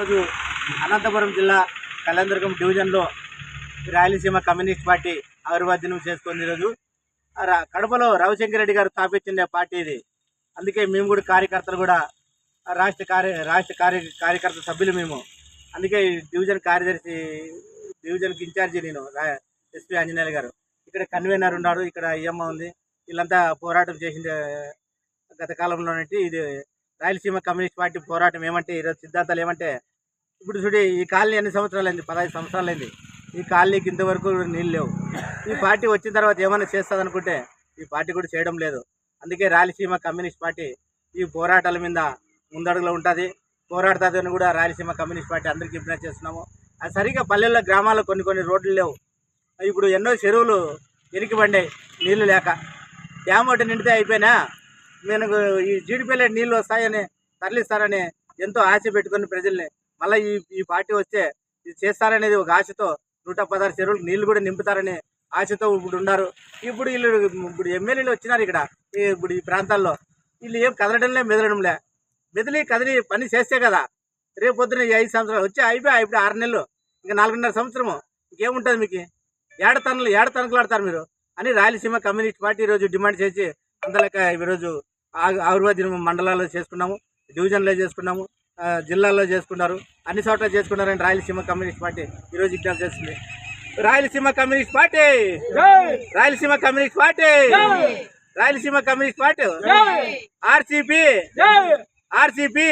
ఈరోజు అనంతపురం జిల్లా కళ్యాణదుర్గం డివిజన్లో రాయలసీమ కమ్యూనిస్ట్ పార్టీ ఆవిర్భాద్యం చేసుకుంది ఈరోజు. కడపలో రవిశంకర్ రెడ్డి గారు స్థాపించిన పార్టీ ఇది. అందుకే మేము కూడా కార్యకర్తలు కూడా రాష్ట్ర కార్య రాష్ట్ర కార్య కార్యకర్త సభ్యులు మేము. అందుకే డివిజన్ కార్యదర్శి డివిజన్కి ఇన్ఛార్జి నేను ఎస్పీ ఆంజనేయులు గారు. ఇక్కడ కన్వీనర్ ఉన్నాడు ఇక్కడ ఈఎమ్మ ఉంది. వీళ్ళంతా పోరాటం చేసిన గత కాలంలోనంటే ఇది రాయలసీమ కమ్యూనిస్ట్ పార్టీ పోరాటం ఏమంటే ఈరోజు సిద్ధాంతాలు ఏమంటే ఇప్పుడు చూడి ఈ కాలనీ ఎన్ని సంవత్సరాలు అయింది? పదహైదు సంవత్సరాలు అయింది. ఈ కాలనీకి ఇంతవరకు నీళ్ళు లేవు. ఈ పార్టీ వచ్చిన తర్వాత ఏమైనా చేస్తుంది అనుకుంటే ఈ పార్టీ కూడా చేయడం లేదు. అందుకే రాయలసీమ కమ్యూనిస్ట్ పార్టీ ఈ పోరాటాల మీద ముందడుగులో ఉంటుంది. పోరాడుతుందని కూడా రాయలసీమ కమ్యూనిస్ట్ పార్టీ అందరికీ ఇబ్బంది చేస్తున్నాము. అది సరిగ్గా పల్లెల్లో గ్రామాల్లో కొన్ని కొన్ని రోడ్లు లేవు. ఇప్పుడు ఎన్నో చెరువులు ఎనికిబండాయి నీళ్ళు లేక. డ్యామ్ ఒకటి నిండితే అయిపోయినా నేను ఈ జీడిపల్లి నీళ్ళు వస్తాయని తరలిస్తారని ఎంతో ఆశ పెట్టుకుని ప్రజల్ని. మళ్ళీ ఈ ఈ పార్టీ వస్తే ఇది చేస్తారనేది ఒక ఆశతో నూట పదహారు చెరువులు నీళ్ళు కూడా నింపుతారని ఆశతో ఇప్పుడు ఉన్నారు. ఇప్పుడు వీళ్ళు ఇప్పుడు ఎమ్మెల్యేలు వచ్చినారు ఇక్కడ ఈ- ఇప్పుడు ఈ ప్రాంతాల్లో. వీళ్ళు ఏం కదలడంలే మెదలడంలే. మెదిలి కదిలి పని చేస్తే కదా. రేపు పొద్దున ఈ ఐదు సంవత్సరాలు వచ్చి అయిపోయి ఇప్పుడు ఆరు నెలలు ఇంకా నాలుగున్నర సంవత్సరము ఇంకేముంటుంది మీకు? ఏడ తనలు ఏడ తనకులాడతారు మీరు? అని రాయలసీమ కమ్యూనిస్ట్ పార్టీ ఈరోజు డిమాండ్ చేసి అందులక ఈరోజు ఆ- ఆవిర్భావ మండలాల్లో చేసుకున్నాము డివిజన్లో చేసుకున్నాము జిల్లాల్లో చేసుకున్నారు. అన్ని చోట్ల చేసుకున్నారని రాయలసీమ కమ్యూనిస్ట్ పార్టీ ఈరోజు విజ్ఞప్తి చేస్తుంది. Rayalaseema communist party! Rayalaseema communist party! Rayalaseema communist party! RCP! RCP!